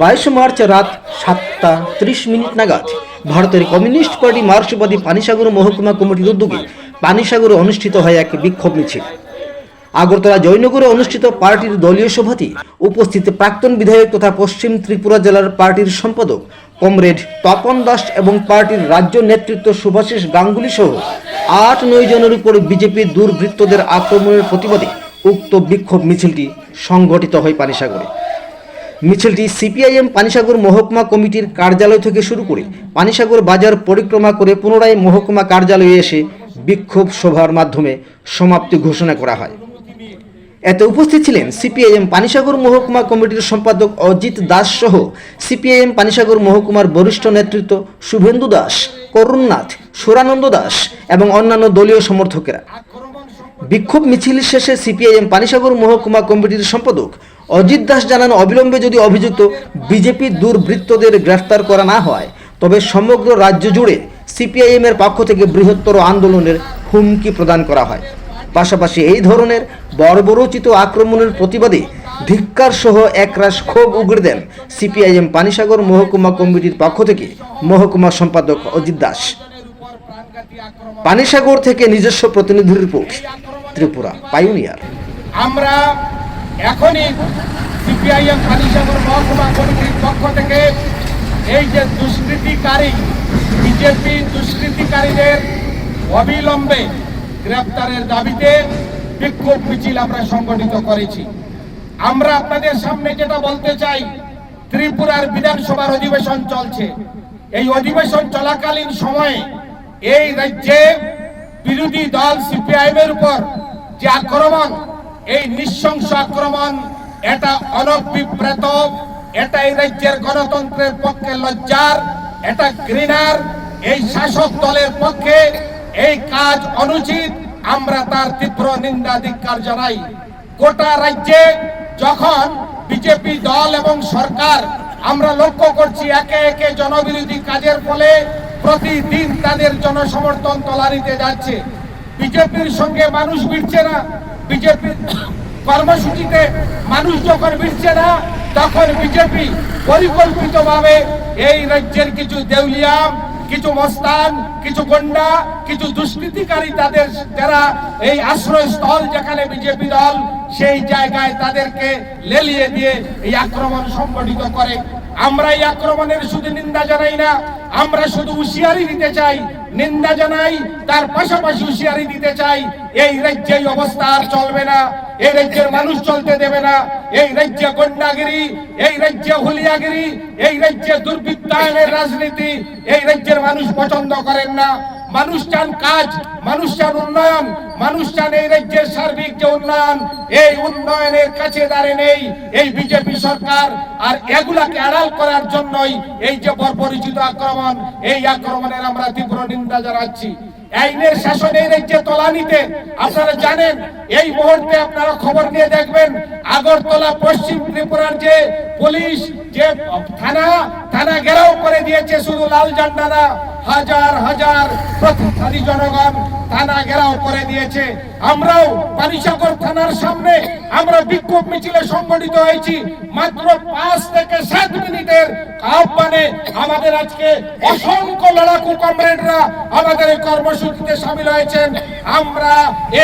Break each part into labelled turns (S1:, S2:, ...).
S1: বাইশে মার্চ রাত সাতটা ত্রিশ মিনিট নাগাদ ভারতের কমিউনিস্ট পার্টি মার্ক্সবাদী পানিসাগর মহকুমা কমিটির উদ্যোগে পানিসাগরে অনুষ্ঠিত হয় এক বিক্ষোভ মিছিল। আগরতলা জয়নগরে অনুষ্ঠিত পার্টির দলীয় সভাতে উপস্থিত প্রাক্তন বিধায়ক তথা পশ্চিম ত্রিপুরা জেলার পার্টির সম্পাদক কমরেড তপন দাস এবং পার্টির রাজ্য নেতৃত্ব সুভাষিস গাঙ্গুলি সহ আট নয় জনের উপর বিজেপির দুর্বৃত্তদের আক্রমণের প্রতিবাদে উক্ত বিক্ষোভ মিছিলটি সংগঠিত হয় পানিসাগরে। মিছিলটি সিপিআইএম পানিসাগর মহকুমা কমিটির কার্যালয় থেকে শুরু করে পানিসাগর বাজার পরিক্রমা করে পুনরায় মহকুমা কার্যালয়ে এসে বিক্ষোভ সভার মাধ্যমে সমাপ্তি ঘোষণা করা হয়। এতে উপস্থিত ছিলেন সিপিআইএম পানিসাগর মহকুমা কমিটির সম্পাদক অজিত দাস সহ সিপিআইএম পানিসাগর মহকুমার বরিষ্ঠ নেতৃত্ব শুভেন্দু দাস, করুণনাথ, সুরানন্দ দাস এবং অন্যান্য দলীয় সমর্থকেরা। বিক্ষোভ মিছিল শেষে সিপিআইএম পানিসাগর মহকুমা কমিটির সম্পাদক অজিত দাস জানান, অবিলম্বে যদি অভিযুক্ত বিজেপি দুর্বৃত্তদের গ্রেফতার করা না হয়, তবে সমগ্র রাজ্য জুড়ে সিপিআইএম এর পক্ষ থেকে বৃহত্তর আন্দোলনের হুমকি প্রদান করা হয়। পাশাপাশি এই ধরনের বর্বরোচিত আক্রমণের প্রতিবাদে ধিক্কার সহ একরাশ ক্ষোভ উগড়ে দেন সিপিআইএম পানিসাগর মহকুমা কমিটির পক্ষ থেকে মহকুমা সম্পাদক অজিত দাস। পানিসাগর থেকে নিজস্ব প্রতিনিধির রিপোর্ট, ত্রিপুরা পাইওনিয়ার
S2: আমরা এখনই সিপিআইএম পানিসাগর মহকুমা কমিটির পক্ষ থেকে এই যে দুষ্কৃতিকারী, বিজেপি দুষ্কৃতিকারীদের অবিলম্বে গ্রেপ্তারের দাবিতে বিক্ষোভ মিছিল আমরা সংগঠিত করেছি। আমরা আপনাদের সামনে যেটা বলতে চাই, ত্রিপুরার বিধানসভার অধিবেশন চলছে। এই অধিবেশন চলাকালীন সময়ে এই রাজ্যে বিরোধী দল সিপিআইএম এর উপর যে আক্রমণ এই নৃশংস আক্রমণ, এটা অনভিপ্রেত এটা এই রাজ্যের গণতন্ত্রের পক্ষে লজ্জার, এটা ঘৃণার, এই শাসক দলের পক্ষে এই কাজ অনুচিত, আমরা তার তীব্র নিন্দা ধিক্কার জানাই। গোটা রাজ্যে যখন বিজেপি দল এবং সরকার, আমরা লক্ষ্য করছি একে একে জনবিরোধী কাজের ফলে প্রতিদিন তাদের জনসমর্থন তলানিতে যাচ্ছে। বিজেপির সঙ্গে মানুষ ভিড়ছে না। বিজেপির কর্মসূচিতে মানুষ যখন ভিড়ছে না, তখন বিজেপি পরিকল্পিতভাবে এই রাজ্যের কিছু দেউলিয়া কিছু মস্তান, কিছু গন্ডা, কিছু দুষ্কৃতিকারী তাদের যারা এই আশ্রয়স্থল যেখানে বিজেপি দল সেই জায়গায় তাদেরকে লেলিয়ে দিয়ে এই আক্রমণ সংগঠিত করে। আমরা এই আক্রমণের শুধু নিন্দা জানাই না, আমরা শুধু হুঁশিয়ারি দিতে চাই, নিন্দা জানাই, তার পাশাপাশি হুঁশিয়ারি দিতে চাই, এই রাজ্যে অবস্থা আর চলবে না, এই রাজ্যের মানুষ চলতে দেবে না, এই রাজ্যে গন্ডাগিরি এই রাজ্যে হুলিয়াগিরি, এই রাজ্যে দুর্বৃত্তায়নের রাজনীতি, এই রাজ্যের মানুষ পছন্দ করেন না। মানুষ চান কাজ, মানুষ চান উন্নয়ন, মানুষ চান এই রাজ্যের সার্বিক যে উন্নয়ন, এই উন্নয়নের কাছে দাঁড়িয়ে নেই এই বিজেপি সরকার। আর এগুলাকে আড়াল করার জন্যই এই যে বর্বরিচিত আক্রমণ, এই আক্রমণের আমরা তীব্র নিন্দা জানাচ্ছি। আইনের শাসন এই রাজ্যে তলানিতে, আপনারা জানেন, এই মুহূর্তে আপনারা খবর নিয়ে দেখবেন, আগরতলা, পশ্চিম ত্রিপুরার যে পুলিশ, যে থানা থানা ঘেরাও করে দিয়েছে শুধু লাল ঝান্ডা না হাজার হাজার প্রতিষ্ঠানী জনগণ থানা ঘেরাও করে দিয়েছে। আমরাও পানিসাগর থানার সামনে আমরা বিক্ষোভ মিছিলে সংগঠিত হয়েছি। মাত্র পাঁচ থেকে সাত মিনিটের আহ্বানে আমাদের আজকে অসংখ্য লড়াকু কমরেডরা আমাদের এই কর্মসূচিতে সামিল হয়েছেন। আমরা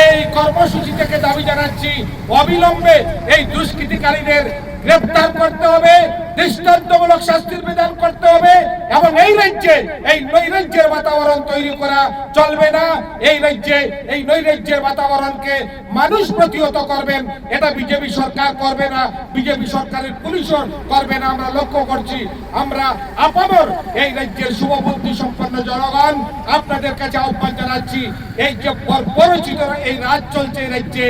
S2: এই কর্মসূচি থেকে দাবি জানাচ্ছি, অবিলম্বে এই দুষ্কৃতিকারীদের গ্রেপ্তার করতে হবে দৃষ্টান্তমূলক শাস্তির বিধান করতে হবে এবং এই রাজ্যে এই নৈরাজ্যের বাতাবরণ তৈরি করা চলবে না। এই রাজ্যে, এই নৈরাজ্যের বাতাবরণকে মানুষ প্রতিহত করবেন, এটা বিজেপি সরকার করবে না, বিজেপি সরকারের পুলিশও করবে না। আমরা লক্ষ্য করছি, আমরা আপামর এই রাজ্যের শুভবুদ্ধি সম্পন্ন জনগণ, আপনাদের কাছে আহ্বান জানাচ্ছি, এই যে পরিচিত এই রাজ চলছে এই রাজ্যে,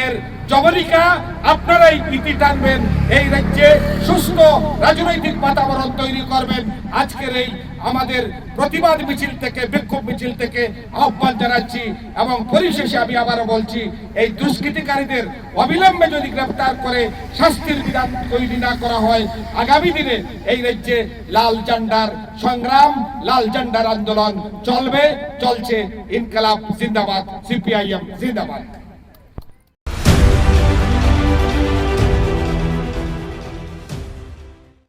S2: এর জবনিকা আপনারাই নীতি টানবেন। এই রাজ্যে সুস্থ রাজনৈতিক বাতাবরণ তৈরি করবেন। আজকের এই আমাদের প্রতিবাদ মিছিল থেকে, বিক্ষোভ মিছিল থেকে আহ্বান জানাচ্ছি এবং পরিশেষে আমি আবারও বলছি, এই দুষ্কৃতিকারীদের অবিলম্বে যদি গ্রেফতার করে, শাস্তির বিধান তৈরি না করা হয়, আগামী দিনে এই রাজ্যে লাল ঝান্ডার সংগ্রাম, লাল ঝান্ডার আন্দোলন চলবে, চলছে ইনকালাব জিন্দাবাদ, সিপিআইএম জিন্দাবাদ।